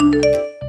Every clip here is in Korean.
Música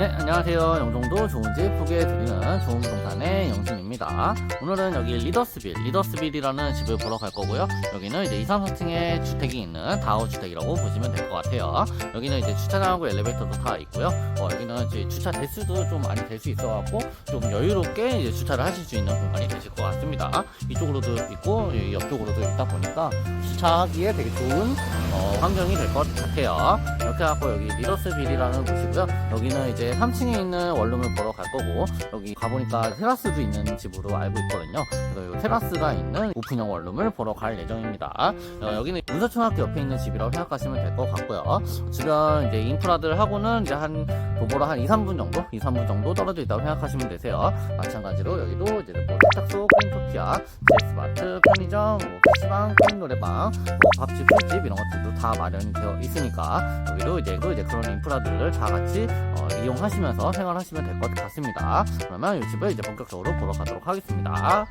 네, 안녕하세요. 영종도 좋은 집 소개해드리는 좋은 부동산의 영진입니다. 오늘은 여기 리더스빌, 리더스빌이라는 집을 보러 갈 거고요. 여기는 이제 2, 3, 4층에 주택이 있는 다우주택이라고 보시면 될 것 같아요. 여기는 이제 주차장하고 엘리베이터도 다 있고요. 어, 여기는 이제 주차 대수도 좀 많이 될 수 있어갖고 좀 여유롭게 이제 주차를 하실 수 있는 공간이 되실 것 같습니다. 이쪽으로도 있고 옆쪽으로도 있다 보니까 주차하기에 되게 좋은 어, 환경이 될 것 같아요. 이렇게 해갖고 여기 리더스빌이라는 곳이고요. 여기는 이제 3층에 있는 원룸을 보러 갈 거고 여기 가보니까 테라스도 있는 집으로 알고 있거든요. 그래서 이 테라스가 있는 오픈형 원룸을 보러 갈 예정입니다. 어, 여기는 문서초등학교 옆에 있는 집이라고 생각하시면 될 것 같고요. 주변 이제 인프라들하고는 이제 한 도보로 한 2, 3분 정도, 2, 3분 정도 떨어져 있다고 생각하시면 되세요. 마찬가지로 여기도 이제 뭐 세탁소, 프린토피아, 제스마트, 편의점, 뭐 PC방, 게임 노래방, 뭐 밥집, 술집 이런 것들도 다 마련이 되어 있으니까 여기도 이제 그 이제 그런 인프라들을 다 같이 어, 이용 하시면서 생활하시면 될 것 같습니다. 그러면 이 집을 이제 본격적으로 보러 가도록 하겠습니다.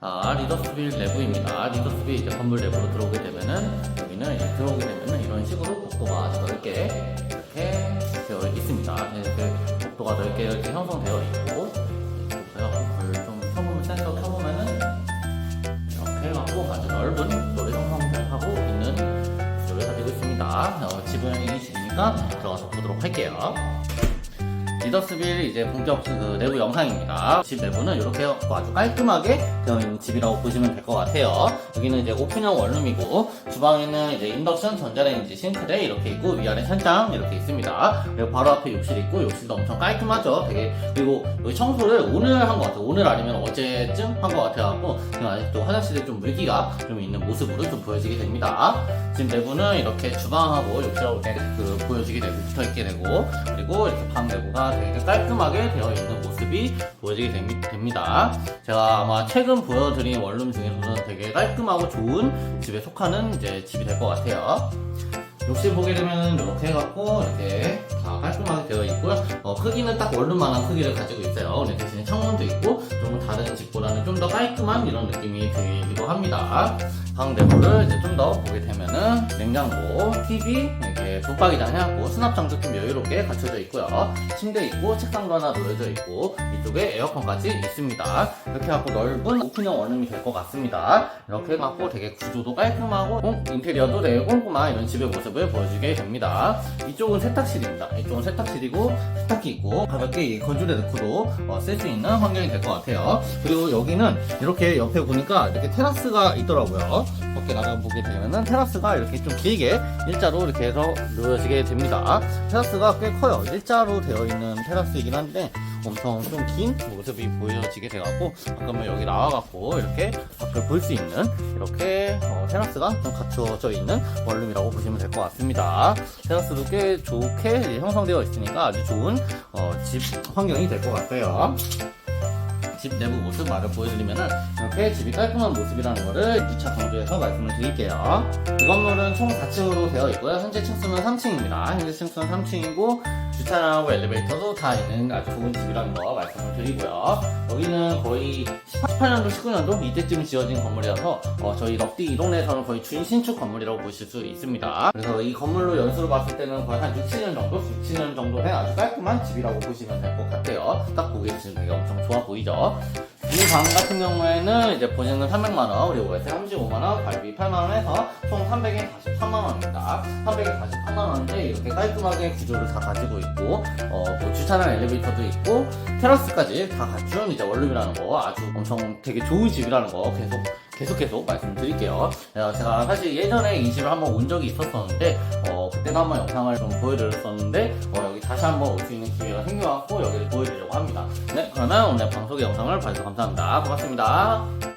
아, 리더스빌 내부입니다. 리더스빌 이제 건물 내부로 들어오게 되면은 여기는 이제 들어오게 되면은 이런 식으로 복도가 아주 넓게 이렇게 되어 있습니다. 네, 이렇게 복도가 넓게 이렇게 형성되어 있고 이 집이니까 들어가서 보도록 할게요. 리더스빌 이제 본격 그 내부 영상입니다. 집 내부는 이렇게 아주 깔끔하게 되어 있는 집이라고 보시면 될 것 같아요. 여기는 이제 오픈형 원룸이고 주방에는 이제 인덕션, 전자레인지, 싱크대 이렇게 있고 위아래 천장 이렇게 있습니다. 그리고 바로 앞에 욕실 있고 욕실도 엄청 깔끔하죠. 되게 그리고 여기 청소를 오늘 한 것 같아요. 오늘 아니면 어제쯤 한 것 같아갖고 지금 아직도 화장실에 좀 물기가 좀 있는 모습으로 좀 보여지게 됩니다. 집 내부는 이렇게 주방하고 욕실하고 이렇게 그 보여지게 되고 붙어 있게 되고 그리고 이렇게 방 내부가 되게 깔끔하게 되어 있는 모습이 보여지게 됩니- 됩니다. 제가 아마 최근 보여드린 원룸 중에서는 되게 깔끔하고 좋은 집에 속하는 이제 집이 될 것 같아요. 욕실 보게 되면 이렇게 해갖고 이렇게 다 깔끔하게 되어 있고요. 어, 크기는 딱 원룸만한 크기를 가지고 있어요. 근데 대신에 창문도 있고 좀 다른 집보다는 좀 더 깔끔한 이런 느낌이 들기도 합니다. 방 내부를 이제 좀 더 보게 되면은 냉장고, TV, 이렇게 붙박이장 해갖고 수납장도 좀 여유롭게 갖춰져 있고요. 침대 있고 책상도 하나 놓여져 있고 이쪽에 에어컨까지 있습니다. 이렇게 해갖고 넓은 오픈형 원룸이 될 것 같습니다. 이렇게 해갖고 되게 구조도 깔끔하고 어, 인테리어도 되게 꼼꼼한 이런 집의 모습을 보여주게 됩니다. 이쪽은 세탁실입니다. 이쪽은 세탁실이고 세탁기 있고 가볍게 이 건조대 넣고도 어, 쓸 수 있는 환경이 될 것 같아요. 그리고 여기는 이렇게 옆에 보니까 이렇게 테라스가 있더라고요. 밖에 나가 보게 되면은 테라스가 이렇게 좀 길게 일자로 이렇게 해서 놓여지게 됩니다. 테라스가 꽤 커요. 일자로 되어 있는 테라스이긴 한데 엄청 좀 긴 모습이 보여지게 돼갖고 가끔은 여기 나와갖고 이렇게 밖을 볼 수 있는 이렇게 어, 테라스가 좀 갖춰져 있는 원룸이라고 보시면 될 것 같습니다. 테라스도 꽤 좋게 형성되어 있으니까 아주 좋은 어, 집 환경이 될 것 같아요. 집 내부 모습 말을 보여드리면은 이렇게 집이 깔끔한 모습이라는 거를 2차 강조해서 말씀을 드릴게요. 이 건물은 총 4층으로 되어 있고요. 현재 층수는 3층입니다. 현재 층수는 3층이고 주차장하고 엘리베이터도 다 있는 아주 좋은 집이라는 거 말씀을 드리고요. 여기는 거의 18년도, 19년도 이때쯤 지어진 건물이라서 어, 저희 럭디 이 동네에서는 거의 준신축 건물이라고 보실 수 있습니다. 그래서 이 건물로 연수로 봤을 때는 거의 한 6, 7년 정도, 6, 7년 정도 된 아주 깔끔한 집이라고 보시면 될 것 같아요. 딱 보기에 지금 되게 엄청 좋아 보이죠? 이 방 같은 경우에는 이제 보증금 300만원, 그리고 월세 35만원, 발비 8만원 해서 총 343만원입니다. 343만원인데 이렇게 깔끔하게 구조를 다 가지고 있고, 어, 뭐 주차장 엘리베이터도 있고, 테라스까지 다 갖춘 이제 원룸이라는 거 아주 엄청 되게 좋은 집이라는 거 계속 계속 계속 말씀드릴게요. 어, 제가 사실 예전에 이 집을 한번 온 적이 있었었는데, 어, 그때도 한번 영상을 좀 보여드렸었는데, 어, 여기 다시 한번 올 수 있는 기회가 생겨갖고 여기를 보여드리려고 합니다. 네, 그러면 오늘 방송의 영상을 봐주셔서 감사합니다. 고맙습니다.